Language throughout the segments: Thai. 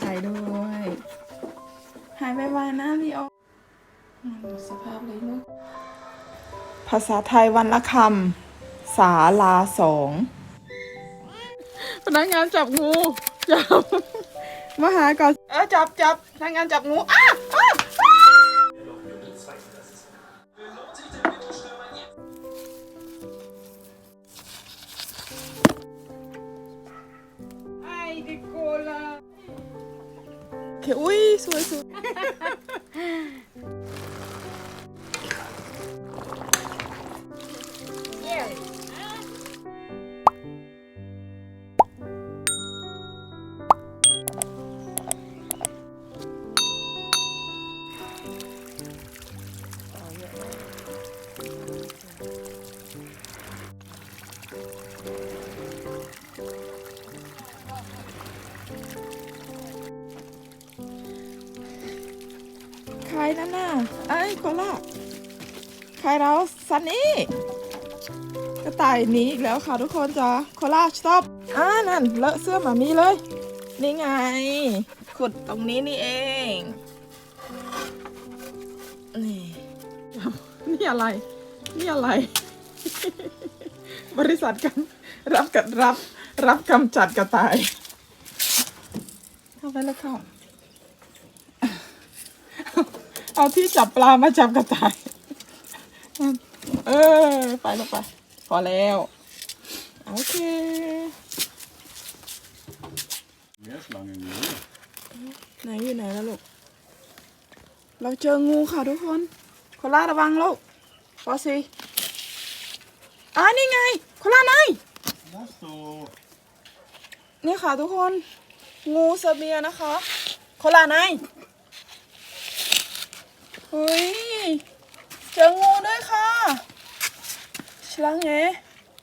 ใจด้วย หายไปวๆนะลีโออืมสภาพเลยลูก ภาษาไทยวันละคำ สาลาสองพนักงานจับงู จับ มาหาก่อน เออจับจับพนักงานจับงูอ้า เค อุ้ยสวยสวย ใครเราซันนี่กระต่ายหนีอีกแล้วค่ะทุกคนจ้ะโคลาสต็อปอ่านั่นเลอะเสื้อหมามีเลย นี่ไง ขุดตรงนี้นี่เอง นี่ นี่อะไร นี่อะไร บริษัทกันรับกับรับ รับกำจัดกระต่าย เข้าไปแล้วเข้าเอาที่จับปลามาจับกระต่าย เออ ไปแล้วไป พอแล้ว โอเค Meerschlangen, ja. ไหนอยู่ไหนแล้วลูก เราเจองูค่ะทุกคน โคล่าระวังลูกปอสิอ่านี่ไง โคล่าไนาย Dat is zo. นี่ค่ะทุกคน งูเซอร์เบียนะคะ โคล่าไนายเฮ้ย เจองูด้วยค่ะชลังเง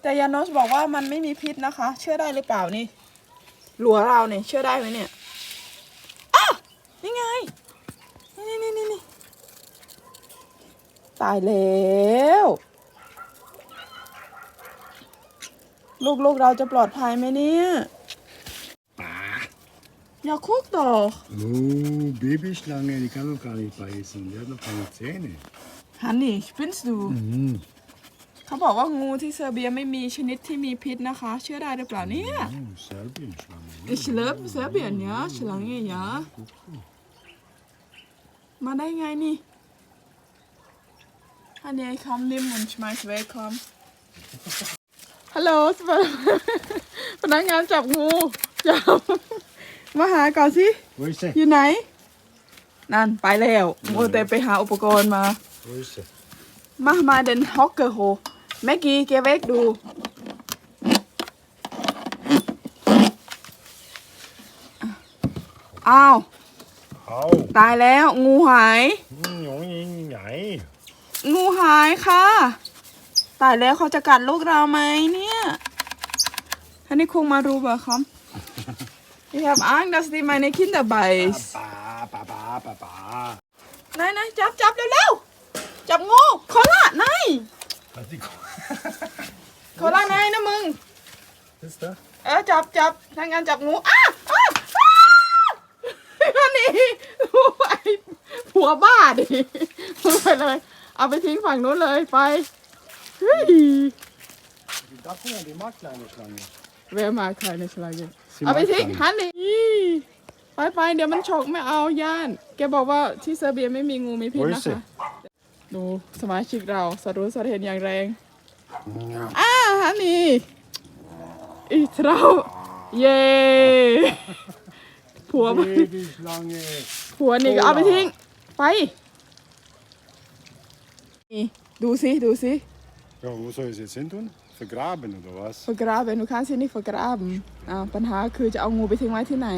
แต่ยานอสบอกว่ามันไม่มีพิษนะคะ เชื่อได้หรือเปล่านี่หลัวเราเนี่ยเชื่อได้ไหมเนี่ยอ้านี่ไง นี่นี่นี่นี่ตายแล้วลูกๆเราจะปลอดภัยไหมเนี่ย Bah. อย่าคุกต่อ Oh, Babyschlange, die kann doch gar nicht beißen. Die hat noch keine Zähne. ฮันนี่ฟินส์ดู Mhm. เขาบอกว่างูที่เซอร์เบียไม่มีชนิดที่มีพิษนะคะ เชื่อได้หรือเปล่าเนี่ย Oh, Serbienschlange. อิชเลฟเซอร์เบียเนี่ยฉลังเงียะมาได้ไงนี่ฮันนี่คอมนิม und schmeiß willkommen ฮัลโหลสวัสดีพนักงานจับงูจับมาหาก่อนสิ Wo ist sie? อยู่ไหน นั่นไปแล้วโมแต่ไปหาอุปกรณ์มา Wo ist sie? มามาเดินฮอกเกอร์โฮแม็กกี้เกเวกดูอ้าว Au. ตายแล้วงูหาย Hm, Junge, nein. งูหายค่ะ ตายแล้วเขาจะกัดลูกเราไหมเนี่ยอันนี้คงมารู้บ่ครับ Ich habe Angst, dass die meine Kinder beißt. Ba, ba, ba, ba, ba. นายนายจับจับเร็วๆ จับงูโคล่านาย Hat die Ko- โคล่านายนะมึง Ist da? เออจับจับทางงานจับงูอ้าอ้าอ้าอันนี้ไอ้ผัวบ้าดิมึงไปเลย เอาไปทิ้งฝั่งนู้นเลยไปเฮ้ย Die Dachhuhn, die mag kleine Schlangen. แวะมาใครในฉลากเนี่ยสิเอาไปมาทิ้งใครฮันนี่ไปไปเดี๋ยวมันฉกไม่เอาย่าน แกบอกว่าที่เซอร์เบียไม่มีงูมีพิษโอ้ยนะสิคะ ดูสมาชิกเราสรู้สะเห็นอย่างแรง Ja. อ้าฮันนี่อีเทราเย่ผัว Babyschlange. ผัวนี่ก็เอาไปทิ้ง ไป นี่ดูสิ ดูสิ Ja, wo soll ich es jetzt hin tun? Vergraben oder was? vergraben du kannst sie nicht vergraben อ่าปัญหาคือจะเอางูไปทิ้งไว้ที่ไหน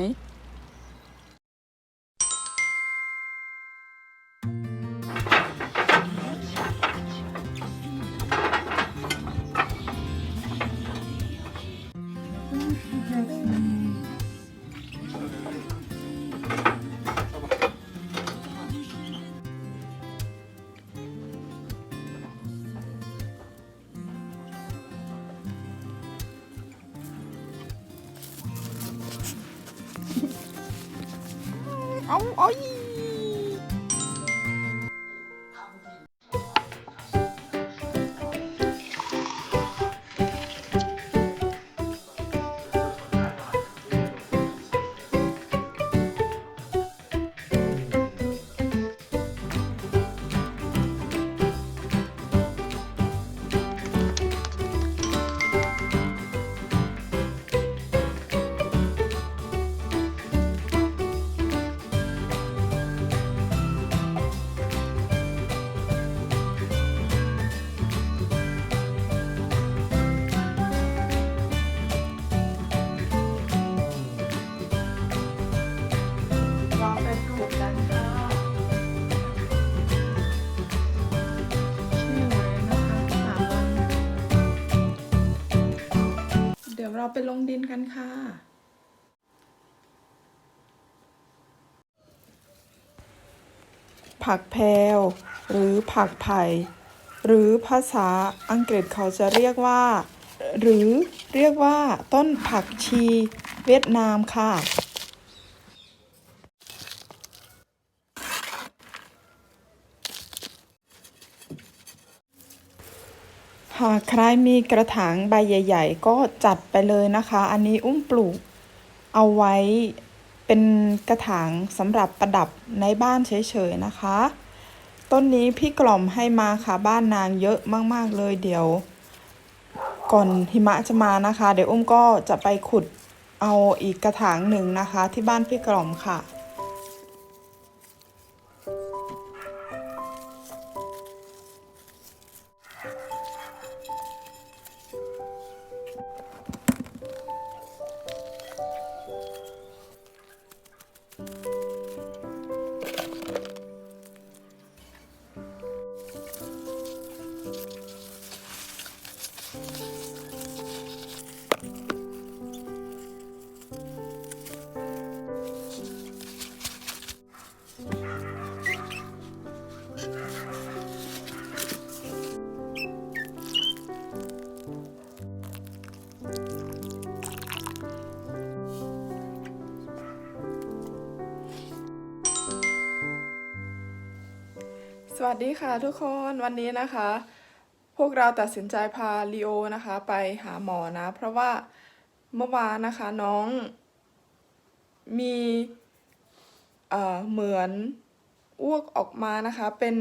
เราไปลงดินกันค่ะ ผักแพลวหรือผักไผ่หรือภาษาอังกฤษเขาจะเรียกว่า หรือเรียกว่าต้นผักชีเวียดนามค่ะ หากใครมีกระถางใบใหญ่ ๆ ก็จัดไปเลยนะคะ อันนี้อุ้มปลูกเอาไว้เป็นกระถางสำหรับประดับในบ้านเฉยๆนะคะ ต้นนี้พี่กล่อมให้มาค่ะบ้านนางเยอะมากๆเลยเดี๋ยว ก่อนหิมะจะมานะคะ เดี๋ยวอุ้มก็จะไปขุดเอาอีกกระถางหนึ่งนะคะ ที่บ้านพี่กล่อมค่ะ วัสดีค่ะทุกคนวันนี้นะคะ พวกเราตัดสินใจพาลีโอนะคะ ไปหาหมอนะ เพราะว่าเมื่อวานนะคะน้อง มีเอ่อเหมือนอ้วกออกมานะคะ เป็น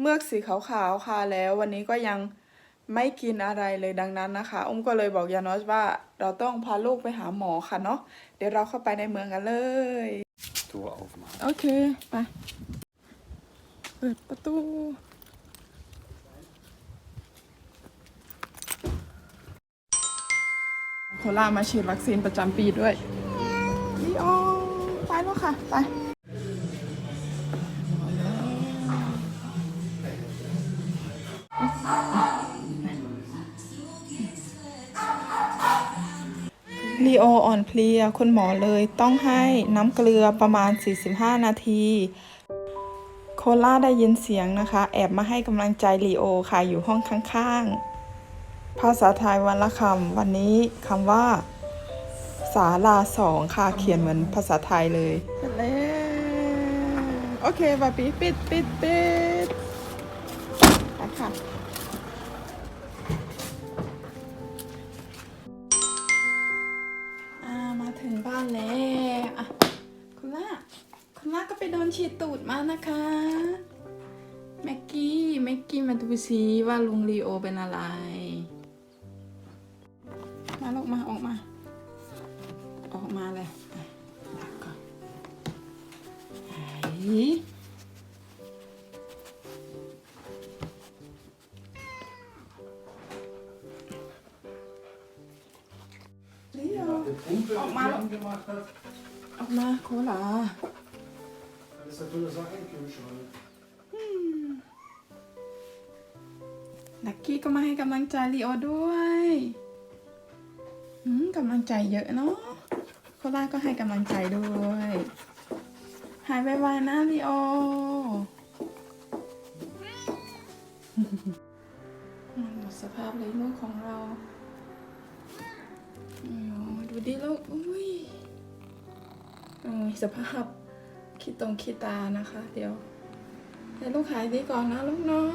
เมือกสีขาวๆค่ะแล้ว วันนี้ก็ยังไม่กินอะไรเลยดังนั้นนะคะอุ้มก็เลยบอกยานอสว่าเราต้องพาลูกไปหาหมอค่ะเนาะเดี๋ยวเราเข้าไปในเมืองกันเลย Tor aufmachen. โอ เปิดประตูโคล่ามาฉีดวัคซีนประจำปีด้วยลีโอไปแล้วค่ะ ไปลีโออ่อนเพลียคุณหมอเลยต้องให้น้ำเกลือประมาณ 45 นาที โคล่าได้ยินเสียงนะคะ แอบมาให้กำลังใจลีโอค่ะอยู่ห้องข้างๆ ภาษาไทยวันละคำวันนี้คำว่า สาลาสองค่ะเขียนเหมือนภาษาไทยเลยโอเคบาปีปิดปิดปิดไปค่ะ ฉีดตูดมานะคะแม็กกี้แม็กกี้มาดูซิว่าลุงลีโอเป็นอะไร มาลูกมาออกมา ออกมาเลยอะดักก่อนไหนลีโอ Pumpe Auch mal- gemacht hat, ออกมาโคลา das ist natürlich Sache im Kühlschrank. ลักกี้ก็มาให้กำลังใจลีโอด้วยอืมกำลังใจเยอะเนาะ โคล่าก็ให้กำลังใจด้วย หายไวๆนะลีโออืมหมดสภาพเลยลูกของเราดูดิลูก อุ้ยโอ้ยสภาพ ขี้ตรงขี้ตานะคะ เดี๋ยวให้ลูกหายดีก่อนนะลูกเนาะ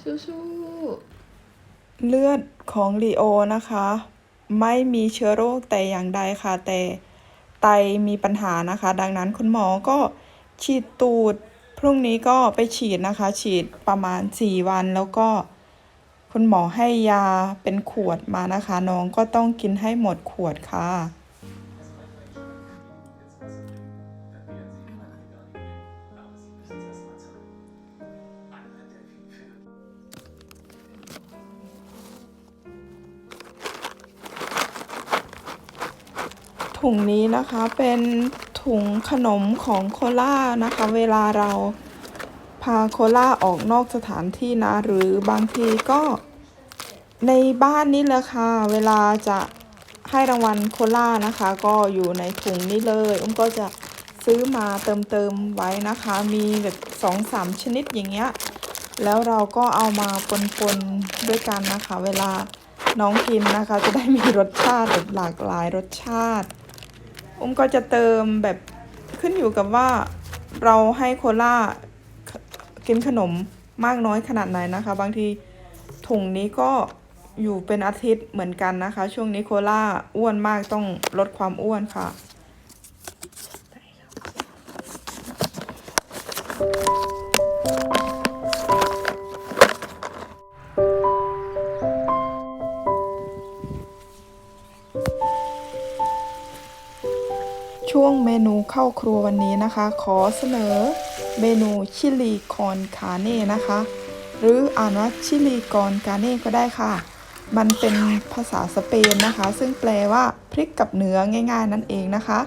สู้ๆเลือดของลีโอนะคะ ไม่มีเชื้อโรคแต่อย่างใดค่ะ แต่ไตมีปัญหานะคะ ดังนั้นคุณหมอก็ฉีดตูด พรุ่งนี้ก็ไปฉีดนะคะ ฉีดประมาณ 4 วันแล้วก็คุณหมอให้ยาเป็นขวดมานะคะ น้องก็ต้องกินให้หมดขวดค่ะ ถุงนี้นะคะเป็นถุงขนมของโคล่านะคะ เวลาเราพาโคล่าออกนอกสถานที่นะ หรือบางทีก็ในบ้านนี่แหละค่ะ เวลาจะให้รางวัลโคล่านะคะ ก็อยู่ในถุงนี้เลยอุ้มก็จะซื้อมาเติมเติมไว้นะคะ มีแบบสองสามชนิดอย่างเงี้ยแล้วเราก็เอามาปนๆด้วยกันนะคะ เวลาน้องกินนะคะ จะได้มีรสชาติแบบหลากหลายรสชาติ อุ้มก็จะเติมแบบขึ้นอยู่กับว่าเราให้โคล่ากินขนมมากน้อยขนาดไหนนะคะ บางทีถุงนี้ก็อยู่เป็นอาทิตย์เหมือนกันนะคะ ช่วงนี้โคล่าอ้วนมากต้องลดความอ้วนค่ะ เข้าครัววันนี้นะคะ ขอเสนอเมนูชิลีคอนคาเน่นะคะ หรืออ่านว่าชิลีกอนกาเน่ก็ได้ค่ะ มันเป็นภาษาสเปนนะคะ ซึ่งแปลว่าพริกกับเนื้อง่ายๆนั่นเองนะคะ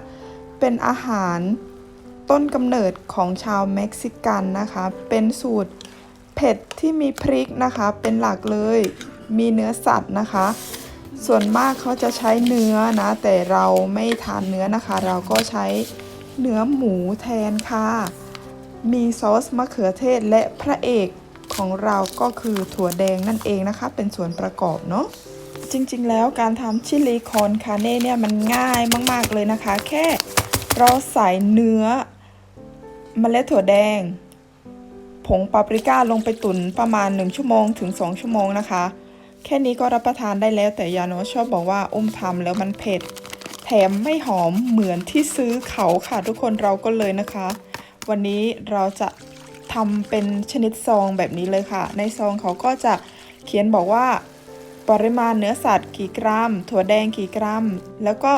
เป็นอาหารต้นกำเนิดของชาวเม็กซิกันนะคะ เป็นสูตรเผ็ดที่มีพริกนะคะ เป็นหลักเลย มีเนื้อสัตว์นะคะ ส่วนมากเขาจะใช้เนื้อนะ แต่เราไม่ทานเนื้อนะคะ เราก็ใช้ เนื้อหมูแทนค่ะ มีซอสมะเขือเทศและพระเอกของเราก็คือถั่วแดงนั่นเองนะคะ เป็นส่วนประกอบเนาะจริงๆ แล้วการทำชิลีคอนคาเน่เนี่ยมันง่ายมากๆเลยนะคะ แค่เราใส่เนื้อเมล็ดถั่วแดง ผงปาปริก้าลงไปตุ๋นประมาณ 1 ชั่วโมงถึง 2 ชั่วโมงนะคะ แค่นี้ก็รับประทานได้แล้วแต่ยาโนชอบบอกว่าอุ้มทำแล้วมันเผ็ด แถมไม่หอมเหมือนที่ซื้อเขาค่ะ ทุกคนเราก็เลยนะคะ วันนี้เราจะทำเป็นชนิดซองแบบนี้เลยค่ะ ในซองเขาก็จะเขียนบอกว่า ปริมาณเนื้อสัตว์กี่กรัม ถั่วแดงกี่กรัม แล้วก็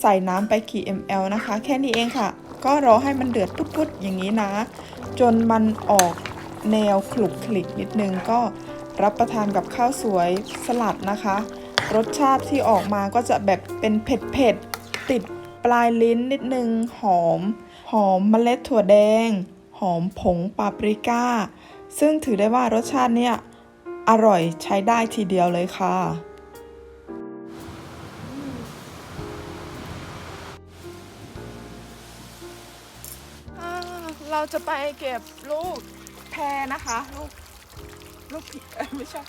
ใส่น้ำไปกี่ ml นะคะ แค่นี้เองค่ะ ก็รอให้มันเดือดพุดๆอย่างนี้นะ จนมันออกแนวขลุกขลิกนิดนึงก็รับประทานกับข้าวสวยสลัดนะคะ รสชาติที่ออกมาก็จะแบบเป็นเผ็ดๆ ติดปลายลิ้นนิดนึงหอม หอมเมล็ดถั่วแดง หอมผงปาปริก้า ซึ่งถือได้ว่ารสชาติเนี่ย อร่อยใช้ได้ทีเดียวเลยค่ะ เราจะไปเก็บลูกแพรนะคะ ลูกลูกผิดไม่ใช่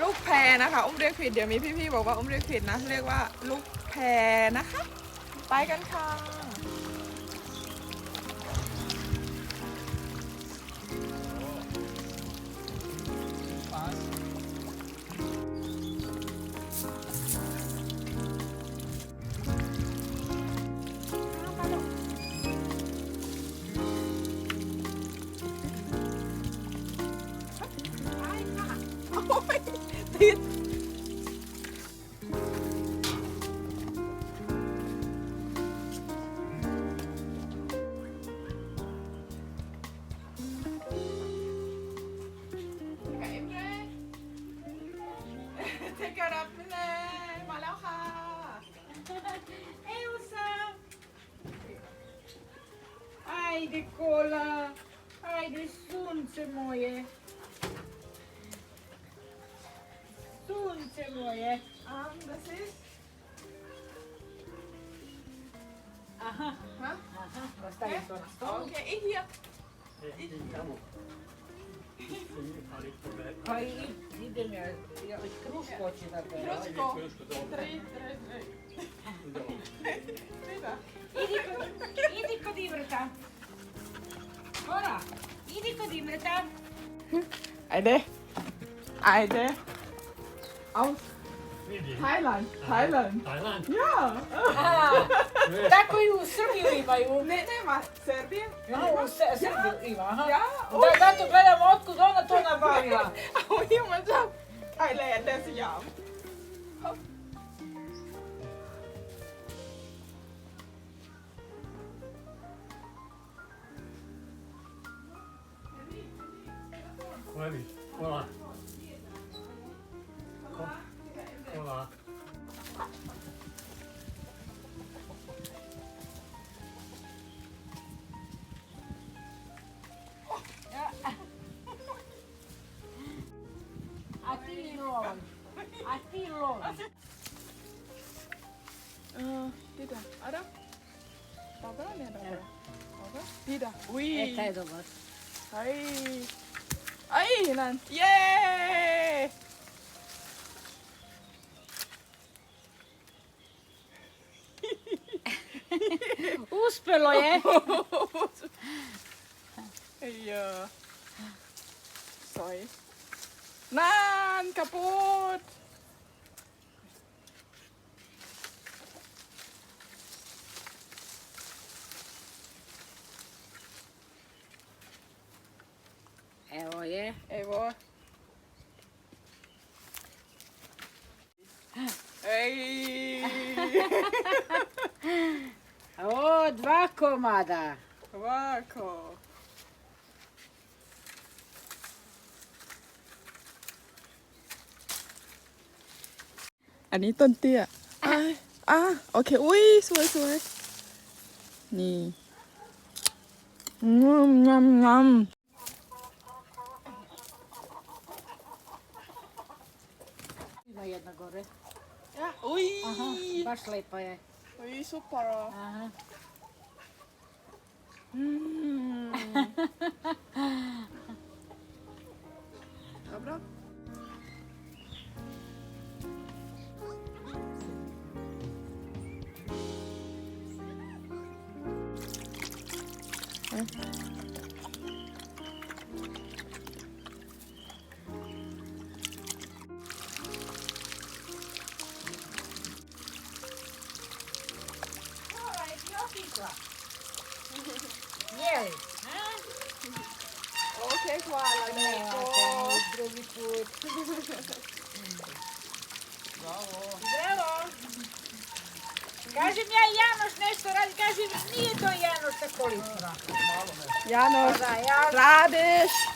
ลูกแพรนะคะอุ้มเรียกผิดเดี๋ยวมีพี่ๆบอกว่าอุ้มเรียกผิดนะ เรียกว่าลูกแพรนะคะ ไปกันค่ะ Айде кола, айде сонце моє. Сонце моє. А, das ist? Aha. Ha? Was da jetzt noch Okay, ich hier. Хай і- їдемо, я ось кружку чи на те. а? Кружку. Три, три, три. Іди, ко- іди подивися. Ora, idico di Bretan. Eine, eine aus Thailand. Ah, Thailand. Thailand? Ja. Ah. Tako i u Srbiju imaju. Ne, nema. Srbije. Ah, ja, u Srbiju ima. Aha. Eh? Ja. Da, zato gledam otkud ona to nabavila. A on ima za Thailand, ne si ja. กไทยแลนด์แดนสยาม Koeli. Kola. Ko- Kola. A ti loj. A ti loj. เออดีดาอะไร dobro ne dobro dobro dida ui E, taj je. evo Ej! O, dva komada. Ovako. อันนี้ต้นเตี้ยอะอะโอเค อุ้ย สวยสวยนี่งามงามงาม je do góry. Ja, uj! Aha, masz lepiej. Uj, super. Aha. Mm. Dobra? Mm. Nije to Janoš sa kolicima. Janoš, radiš!